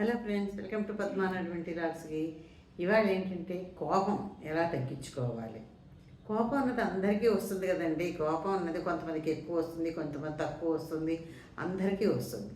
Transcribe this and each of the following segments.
Hello friends welcome to పద్మానటువంటి రాసుకి. ఇవాళ ఏంటంటే కోపం ఎలా తగ్గించుకోవాలి? కోపం అన్నది అందరికీ వస్తుంది కదండి. కోపం అన్నది కొంతమందికి ఎక్కువ వస్తుంది కొంతమంది తక్కువ వస్తుంది అందరికీ వస్తుంది.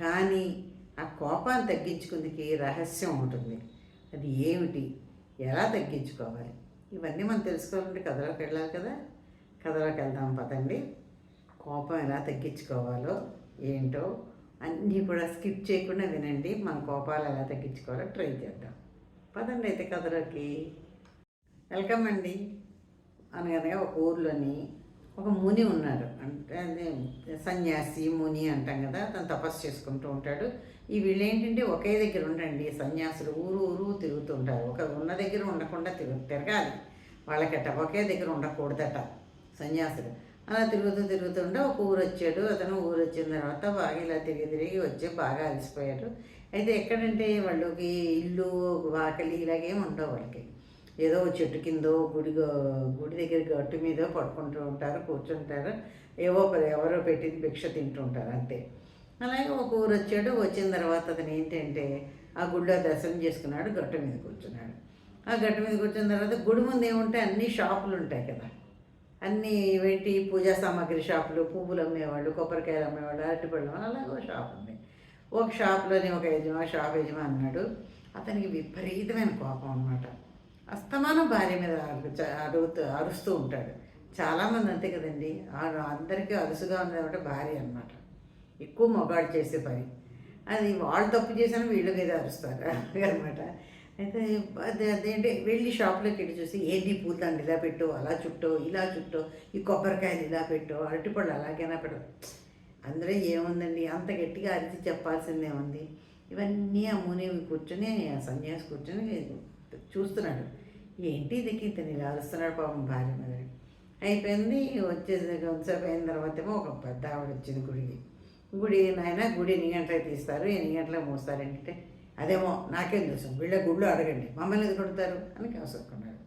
కానీ ఆ కోపాన్ని తగ్గించుకుందికి రహస్యం ఉంటుంది. అది ఏమిటి? ఎలా తగ్గించుకోవాలి? ఇవన్నీ మనం తెలుసుకోవాలంటే కథలోకి వెళ్ళాలి కదా. కథలోకి వెళ్దాం పదండి. కోపం ఎలా తగ్గించుకోవాలో ఏంటో అన్నీ కూడా స్కిప్ చేయకుండా వినండి. మన కోపాలు ఎలా తగ్గించుకోవాలో ట్రై చేద్దాం. పదండి అయితే కథలోకి. వెల్కమ్ అండి. అనగనగా ఒక ఊర్లోని ఒక ముని ఉన్నారు. అంటే అదే సన్యాసి ముని అంటాం కదా తను తపస్సు చేసుకుంటూ ఉంటాడు. ఈ వీళ్ళు ఏంటంటే ఒకే దగ్గర ఉండండి. సన్యాసులు ఊరు ఊరు తిరుగుతూ ఉంటారు. ఒక ఉన్న దగ్గర ఉండకుండా తిరుగు తిరగాలి. వాళ్ళకట ఒకే దగ్గర ఉండకూడదట సన్యాసులు. అలా తిరుగుతూ తిరుగుతుంటే ఒక ఊరు వచ్చాడు అతను ఊరు వచ్చిన తర్వాత బాగా ఇలా తిరిగి తిరిగి వచ్చి బాగా అలసిపోయాడు. అయితే ఎక్కడంటే వాళ్ళకి ఇల్లు వాకలి ఇలాగేం ఉండవు వాళ్ళకి. ఏదో చెట్టు కిందో గుడి గుడి దగ్గర గట్టు మీద పడుకుంటూ ఉంటారు కూర్చుంటారు. ఏవో ఎవరో పెట్టింది భిక్ష తింటూ ఉంటారు అంతే. అలాగే ఒక ఊరు వచ్చాడు వచ్చిన తర్వాత అతను ఏంటంటే ఆ గుడిలో దర్శనం చేసుకున్నాడు గట్టు మీద కూర్చున్నాడు. ఆ గట్టు మీద కూర్చున్న తర్వాత గుడి ముందు ఏముంటాయి? అన్ని షాపులు ఉంటాయి కదా. అన్నీ ఏంటి పూజా సామాగ్రి షాపులు పువ్వులు అమ్మేవాళ్ళు కొబ్బరికాయలు అమ్మేవాళ్ళు అరటిపళ్ళు అలాగే ఒక షాప్ ఉంది. ఒక షాప్లోని ఒక యజమా షాప్ యజమా అన్నాడు. అతనికి విపరీతమైన కోపం అనమాట అస్తమానం భార్య మీద అరుగు- అరుగుతూ అరుస్తూ ఉంటాడు. చాలామంది అంతే కదండి. అందరికీ అరుసుగా ఉన్నది భార్య అన్నమాట. ఎక్కువ మొగాడు చేసే పని. అది వాళ్ళు తప్పు చేసినా వీళ్ళు మీద అరుస్తారు అనమాట అయితే అదే అదేంటి వెళ్ళి షాప్లోకి వెళ్ళి చూసి ఏంటి పూతాన్ని ఇలా పెట్టు అలా చుట్టో ఇలా చుట్టో ఈ కొబ్బరికాయలు ఇలా పెట్టు అరటిపళ్ళు అలాగైనా పెట్టు. అందులో ఏముందండి? అంత గట్టిగా అరిచి చెప్పాల్సిందే ఉంది. ఇవన్నీ ఆ కూర్చొని ఆ సన్యాసి కూర్చొని చూస్తున్నాడు. ఏంటి ఇదికి ఇతను ఇలా అరుస్తున్నాడు పాపం భార్య మీద అయిపోయింది. వచ్చేసి కొంతసేపు అయిన తర్వాత ఏమో ఒక పెద్ద ఆవిడ వచ్చింది గుడికి. గుడి నాయన గుడి ఎన్ని గంటలకు తీస్తారు? ఎన్ని గంటలకు మోస్తారు? అంటే అదేమో నాకేం తెలుసు. వీళ్ళ గుళ్ళు అడగండి. మమ్మల్ని ఎందుకు కొడతారు అని కసుకున్నాడు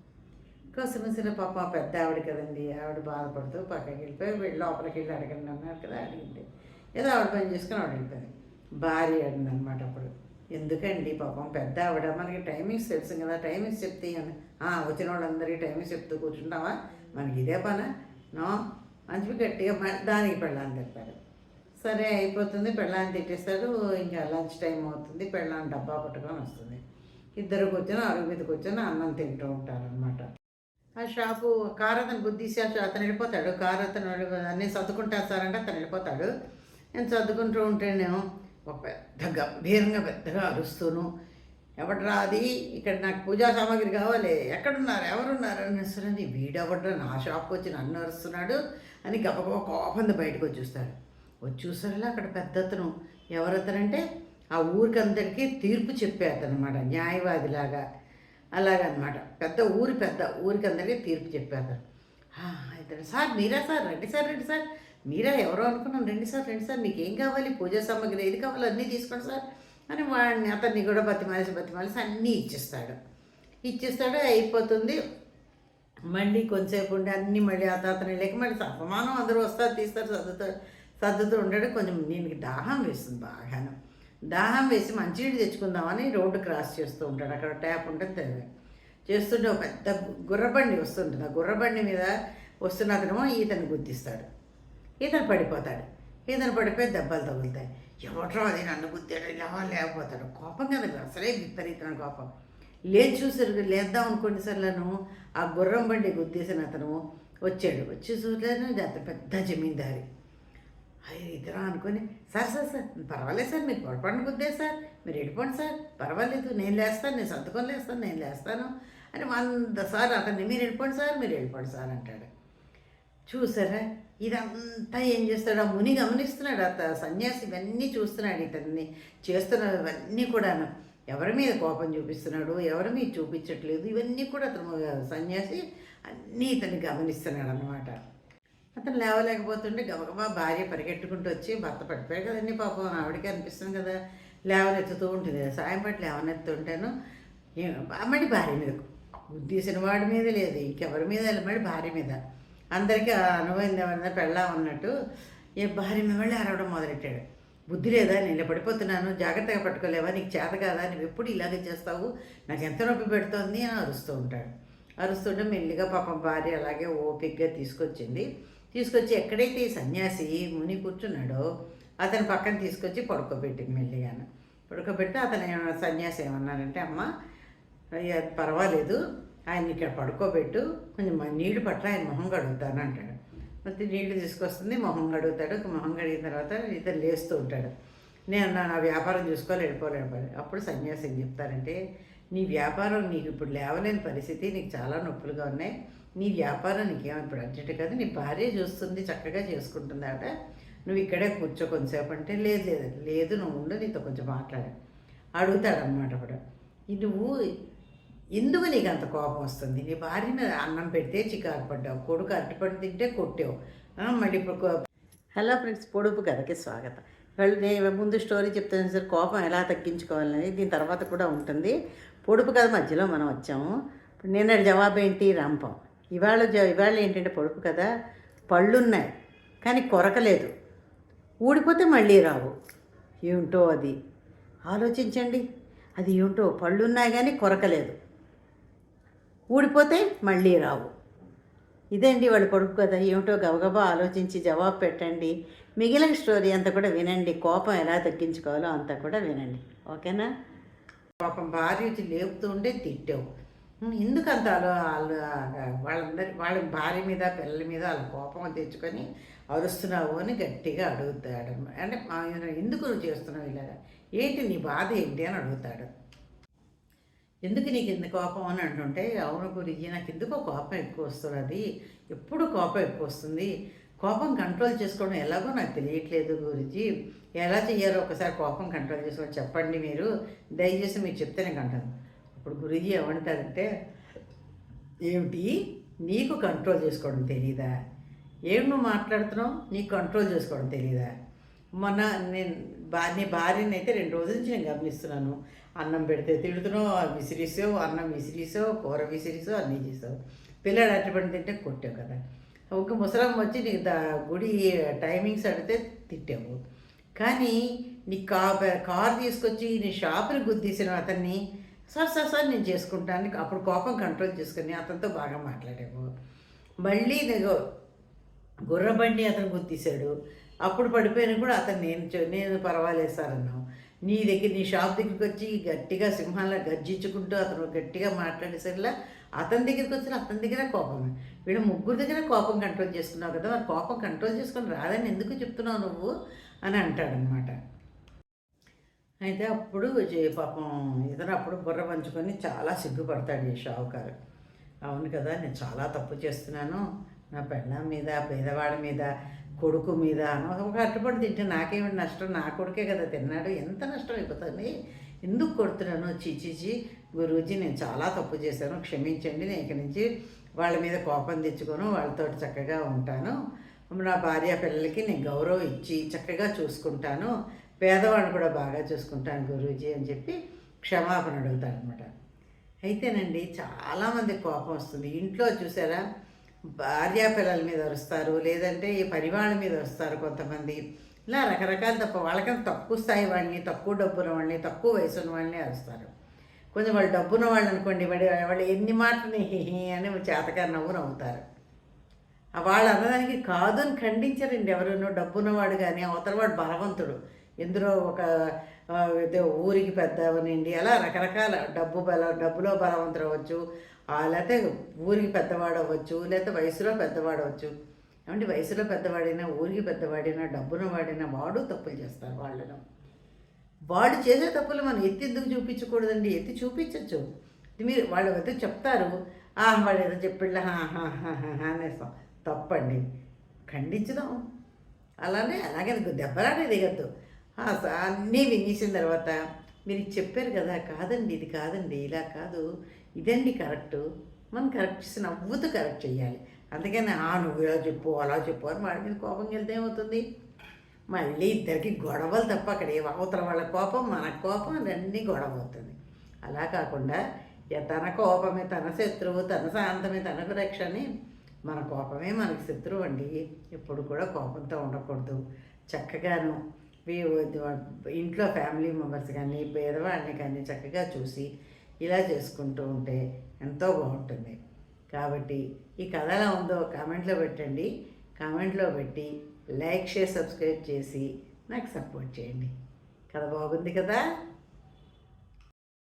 కసుకున్న పాప పెద్ద ఆవిడ కదండి. ఆవిడ బాధపడుతూ పక్కకి వెళ్ళిపోయి వీళ్ళు లోపలికి వెళ్ళి అడగండి అన్నారు కదా అడిగింది. ఏదో ఆవిడ పని చేసుకుని ఆవిడ వెళ్ళిపోయింది. భార్య అడిగింది అనమాట అప్పుడు. ఎందుకండి పాపం పెద్ద ఆవిడ? మనకి టైమింగ్స్ తెలుసు కదా టైమింగ్స్ చెప్తే అని. ఆ వచ్చిన వాళ్ళందరికీ టైమింగ్స్ చెప్తూ కూర్చుంటావా? మనకి ఇదే పనా. నో? మంచి గట్టిగా దానికి పెళ్ళాలని చెప్పారు. సరే అయిపోతుంది పెళ్ళాన్ని తిట్టేస్తాడు ఇంకా లంచ్ టైం అవుతుంది పెళ్ళాన్ని డబ్బా పట్టుకొని వస్తుంది. ఇద్దరు కూర్చొని అరుగు మీద కూర్చొని అన్నం తింటూ ఉంటారనమాట ఆ షాపు కారు అతను గుద్దీసి అతను వెళ్ళిపోతాడు. కారు అతను అన్నీ సర్దుకుంటారు సార్ అంటే అతను వెళ్ళిపోతాడు. నేను సర్దుకుంటూ ఉంటేనేమో ఒక పెద్ద గంభీరంగా పెద్దగా అరుస్తూను. ఎవడరా అది ఇక్కడ నాకు పూజా సామాగ్రి కావాలి. ఎక్కడున్నారు? ఎవరున్నారు? అని అసలు వీడెవడ్రా? నా షాప్కి వచ్చి నన్ను అరుస్తున్నాడు అని గబగబా కోపంది బయటకు వచ్చేస్తాడు. వచ్చి చూసాడులా అక్కడ పెద్ద అతను ఎవరతనంటే ఆ ఊరికి అందరికీ తీర్పు చెప్పే న్యాయవాదిలాగా. అలాగనమాట. పెద్ద ఊరి పెద్ద ఊరికి అందరికీ తీర్పు చెప్పేస్తారు ఇతను సార్ మీరా సార్? రండి సార్ రండి సార్. మీరా ఎవరో అనుకున్నాను రండి సార్ రండి సార్. మీకు ఏం కావాలి? పూజా సామాగ్రి ఏది కావాలో అన్నీ తీసుకోండి సార్. అని వాడిని అతన్ని కూడా బతిమాలిసి బతిమాలిసి అన్నీ ఇచ్చేస్తాడు. ఇచ్చేస్తాడు అయిపోతుంది. మళ్ళీ కొంతసేపు ఉండి అన్నీ మళ్ళీ ఆ తాతని వెళ్ళాక మళ్ళీ అపమానం అందరూ వస్తారు తీస్తారు చదువుతారు సర్దుతూ ఉండడం కొంచెం దీనికి దాహం వేస్తుంది బాగాను. దాహం వేసి మంచినీళ్ళు తెచ్చుకుందామని రోడ్డు క్రాస్ చేస్తూ ఉంటాడు. అక్కడ ట్యాప్ ఉంటుంది తెలివి చేస్తుంటే ఒక పెద్ద గుర్రబండి వస్తుంటుంది. ఆ గుర్రబండి మీద వస్తున్న అతనేమో ఈతను గుద్దిస్తాడు. ఈతను పడిపోతాడు. ఈతను పడిపోయి దెబ్బలు తగులుతాయి. ఎవటో అది నన్ను గుద్దాడు? ఇలా లేకపోతాడు? కోపం కదా అసలే విపరీతమైన కోపం. లేచి చూసారు లేద్దాం అనుకోండి సర్లను ఆ గుర్రం బండి గుద్దేసిన అతను వచ్చాడు. వచ్చి చూడలేదు అతను పెద్ద జమీందారి. అయ్యో ఇద్దరా అనుకొని సార్ సార్ సార్ పర్వాలేదు సార్ మీరు పొరపాటున గుద్దే సార్ మీరు వెళ్ళిపోండి సార్ పర్వాలేదు నేను లేస్తాను నేను సంతకం లేస్తాను నేను లేస్తాను అని వంద సార్ అతన్ని మీరు వెళ్ళిపోండి సార్ మీరు వెళ్ళిపోండి సార్ అంటాడు. చూసారా? ఇదంతా ఏం చేస్తాడు? ఆ ముని గమనిస్తున్నాడు అత సన్యాసి ఇవన్నీ చూస్తున్నాడు ఇతన్ని చేస్తున్నాడు ఇవన్నీ కూడాను. ఎవరి మీద కోపం చూపిస్తున్నాడు? ఎవరి మీద చూపించట్లేదు? ఇవన్నీ కూడా అతను సన్యాసి అన్నీ ఇతన్ని గమనిస్తున్నాడు అనమాట అతను లేవలేకపోతుంటే గబగబా భార్య పరిగెట్టుకుంటూ వచ్చి భర్త పడిపోయాడు కదండి పాపం. ఆవిడకి అనిపిస్తుంది కదా లేవనెత్తుతూ ఉంటుంది. సాయం పాటు లేవనెత్తుంటాను మళ్ళీ భార్య మీద ఉద్దేశిన వాడి మీద లేదు ఇంకెవరి మీద లేదు, మళ్ళీ భార్య మీద. అందరికీ ఆ అనుభవం ఏమన్నా పెళ్ళా ఉన్నట్టు ఏ భార్య మీద మళ్ళీ అరవడం మొదలెట్టాడు. బుద్ధి లేదా? నేను పడిపోతున్నాను జాగ్రత్తగా పట్టుకోలేవా? నీకు చేత కాదా? నువ్వు ఎప్పుడు ఇలాగే చేస్తావు? నాకు ఎంత నొప్పి పెడుతోంది అని అరుస్తూ ఉంటాడు. అరుస్తుంటే మెల్లిగా పాపం భార్య అలాగే ఓపిక్గా తీసుకొచ్చింది. తీసుకొచ్చి ఎక్కడైతే సన్యాసి ముని కూర్చున్నాడో అతని పక్కన తీసుకొచ్చి పడుకోబెట్టి మెల్లిగాను. పడుకోబెట్టి అతను ఏమన్నా సన్యాసి ఏమన్నానంటే అమ్మ పర్వాలేదు ఆయన ఇక్కడ పడుకోబెట్టు కొంచెం నీళ్ళు పట్ల ఆయన మొహం కడుగుతాను అంటాడు. మొత్తం నీళ్ళు తీసుకొస్తుంది మొహం కడుగుతాడు మొహం కడిగిన తర్వాత ఇతను లేస్తూ ఉంటాడు. నేను నా వ్యాపారం చూసుకోవాలి వెళ్ళిపోలేకపోయి అప్పుడు సన్యాసి చెప్తారంటే నీ వ్యాపారం నీకు ఇప్పుడు లేవలేని పరిస్థితి నీకు చాలా నొప్పులుగా ఉన్నాయి. నీ వ్యాపారానికి నీకేమో ఇప్పుడు అర్జెంట్ కాదు నీ భార్య చూస్తుంది చక్కగా చేసుకుంటుంది ఆవిడ. నువ్వు ఇక్కడే కూర్చో కొంతసేపు అంటే లేదు లేదు లేదు నువ్వు ఉండు నీతో కొంచెం మాట్లాడు. అడుగుతాడనమాట అప్పుడు నువ్వు ఎందుకు నీకు అంత కోపం వస్తుంది? నీ భార్య మీద అన్నం పెడితే చికాకు పడ్డావు కొడుకు అరటిపండు తింటే కొట్టావు. మళ్ళీ ఇప్పుడు హలో ఫ్రెండ్స్ పొడుపు కథకి స్వాగతం. వాళ్ళు నేను ముందు స్టోరీ చెప్తాను సార్ కోపం ఎలా తగ్గించుకోవాలని దీని తర్వాత కూడా ఉంటుంది. పొడుపు కథ మధ్యలో మనం వచ్చాము. ఇప్పుడు జవాబు ఏంటి రంపం. ఇవాళ ఇవాళ ఏంటంటే పొడుపు కదా పళ్ళున్నాయి కానీ కొరకలేదు. ఊడిపోతే మళ్ళీ రావు. ఏమిటో అది? ఆలోచించండి. అది ఏమిటో? పళ్ళున్నాయి కానీ కొరకలేదు. ఊడిపోతే మళ్ళీ రావు. ఇదండి వాళ్ళు పొడుపు కదా ఏమిటో గబగబా ఆలోచించి జవాబు పెట్టండి. మిగిలిన స్టోరీ అంతా కూడా వినండి. కోపం ఎలా తగ్గించుకోవాలో అంతా కూడా వినండి. ఓకేనా? పాపం భార్య లేపుతుంటే లేపుతూ తిట్టావు. ఎందుకు అంత వాళ్ళు వాళ్ళందరి వాళ్ళ భార్య మీద పిల్లల మీద వాళ్ళ కోపం తెచ్చుకొని అరుస్తున్నావు అని గట్టిగా అడుగుతాడు. అంటే ఎందుకు నువ్వు చేస్తున్నావు ఇలాగా? ఏంటి నీ బాధ ఏంటి? అని అడుగుతాడు. ఎందుకు నీకు ఇంత కోపం? అని అంటుంటే అవును గురించి నాకు ఎందుకో కోపం ఎక్కువ వస్తున్నది ఎప్పుడు కోపం ఎక్కువ వస్తుంది. కోపం కంట్రోల్ చేసుకోవడం ఎలాగో నాకు తెలియట్లేదు గురించి ఎలా చెయ్యాలో ఒకసారి కోపం కంట్రోల్ చేసుకోవడం చెప్పండి మీరు. దయచేసి మీరు చెప్తే నేను అంటాను అప్పుడు గురుజీ ఏమంటారంటే ఏమిటి? నీకు కంట్రోల్ చేసుకోవడం తెలీదా? ఏం నువ్వు మాట్లాడుతున్నావు? నీకు కంట్రోల్ చేసుకోవడం తెలియదా మొన్న నేను బా నీ భార్యని అయితే రెండు రోజుల నుంచి నేను గమనిస్తున్నాను. అన్నం పెడితే తిడుతున్నావు విసిరిసావు అన్నం విసిరిసావు కూర విసిరిసావు అన్నీ చేసావు పిల్లడు అట్టుబడి తింటే కొట్టావు కదా. ఒక ముసలమ్మ వచ్చి నీకు దా గుడి టైమింగ్స్ అడిగితే తిట్టావు. కానీ నీ కా కారు తీసుకొచ్చి నీ షాపుని గుద్దీసిన అతన్ని సార్ సార్ సార్ నేను చేసుకుంటాను అప్పుడు కోపం కంట్రోల్ చేసుకుని అతనితో బాగా మాట్లాడాము. మళ్ళీ నేను గుర్రబండి అతను గుర్తిశాడు అప్పుడు పడిపోయినా కూడా అతను నేను నేను పర్వాలేదు సార్ అన్నాం. నీ దగ్గర నీ షాప్ దగ్గరికి వచ్చి గట్టిగా సింహాల్లో గర్జించుకుంటూ అతను గట్టిగా మాట్లాడేసరిలా అతని దగ్గరికి వచ్చిన అతని దగ్గర కోపమే వీడు ముగ్గురు దగ్గర కోపం కంట్రోల్ చేసుకున్నావు కదా మరి కోపం కంట్రోల్ చేసుకొని రాదని ఎందుకు చెప్తున్నావు నువ్వు? అని అంటాడనమాట అయితే అప్పుడు పాపం ఇతను అప్పుడు బుర్ర పంచుకొని చాలా సిగ్గుపడతాడు ఈ షావుకారు. అవును కదా నేను చాలా తప్పు చేస్తున్నాను. నా పెళ్ళం మీద పేదవాడి మీద కొడుకు మీద ఒక కట్టుబడి తింటే నాకేమిటి నష్టం? నా కొడుకే కదా తిన్నాడు. ఎంత నష్టం అయిపోతుంది? ఎందుకు కొడుతున్నాను? చీచీచి గురూజీ నేను చాలా తప్పు చేశాను. క్షమించండి నేను ఇక్కడి నుంచి వాళ్ళ మీద కోపం తెచ్చుకొని. వాళ్ళతో చక్కగా ఉంటాను. నా భార్య పిల్లలకి నేను గౌరవం ఇచ్చి చక్కగా చూసుకుంటాను. పేదవాడిని కూడా బాగా చూసుకుంటాను గురూజీ అని చెప్పి క్షమాపణ అడుగుతాను అనమాట అయితేనండి చాలామంది కోపం వస్తుంది. ఇంట్లో చూసారా? భార్యా పిల్లల మీద అరుస్తారు లేదంటే ఈ పరివాళ్ళ మీద వస్తారు కొంతమంది. ఇలా రకరకాల తప్ప వాళ్ళకన్నా తక్కువ స్థాయి వాళ్ళని తక్కువ డబ్బున్న వాళ్ళని తక్కువ వయసు ఉన్న వాళ్ళని అరుస్తారు. కొంచెం వాళ్ళు డబ్బున్న వాళ్ళు అనుకోండి వాడి వాళ్ళు ఎన్ని మాటని అని చేతకారు నవ్వు నవ్వుతారు. వాళ్ళు అన్నదానికి కాదు అని ఖండించరండి ఎవరునో డబ్బున్నవాడు కానీ అవతలవాడు బలవంతుడు. ఎందులో ఒక ఊరికి పెద్ద అవనండి. అలా రకరకాల డబ్బు బల డబ్బులో బలవంతం అవ్వచ్చు ఆ, లేకపోతే ఊరికి పెద్దవాడు అవ్వచ్చు లేకపోతే వయసులో పెద్దవాడు అవ్వచ్చు ఏమంటే వయసులో పెద్దవాడైనా ఊరికి పెద్దవాడైనా డబ్బున వాడైనా వాడు తప్పులు చేస్తారు వాళ్ళను. వాడు చేసే తప్పులు మనం ఎత్తి ఎందుకు చూపించకూడదండి? ఎత్తి చూపించవచ్చు మీరు వాళ్ళు ఏదో చెప్తారు. ఆ వాడు ఏదో చెప్పిళ్ళ అనేస్తాం. తప్పండి. ఖండించుదాం. అలానే అలాగే దెబ్బలానే దిగద్దు. అన్నీ వినేసిన తర్వాత మీరు చెప్పారు కదా కాదండి ఇది కాదండి ఇలా కాదు ఇదండి కరెక్టు మనం కరెక్ట్ చేసి నవ్వుతూ కరెక్ట్ చేయాలి. అందుకని ఆ నువ్వు ఇలా చెప్పు అలా చెప్పు అని వాడి మీద కోపం వెళ్తే ఏమవుతుంది? మళ్ళీ ఇద్దరికి గొడవలు తప్ప అక్కడ ఏ అవతల వాళ్ళ కోపం మన కోపం అన్నీ గొడవ అవుతుంది. అలా కాకుండా తన కోపమే తన శత్రువు తన శాంతమే తనకు రక్ష అని మన కోపమే మనకి శత్రువు అండి. ఎప్పుడు కూడా కోపంతో ఉండకూడదు. చక్కగాను ఇంట్లో ఫ్యామిలీ మెంబర్స్ కానీ పేదవాళ్ళని కానీ చక్కగా చూసి ఇలా చేసుకుంటూ ఉంటే ఎంతో బాగుంటుంది. కాబట్టి ఈ కథ ఎలా ఉందో కామెంట్లో పెట్టండి. కామెంట్లో పెట్టి లైక్ షేర్ సబ్స్క్రైబ్ చేసి నాకు సపోర్ట్ చేయండి. కథ బాగుంది కదా?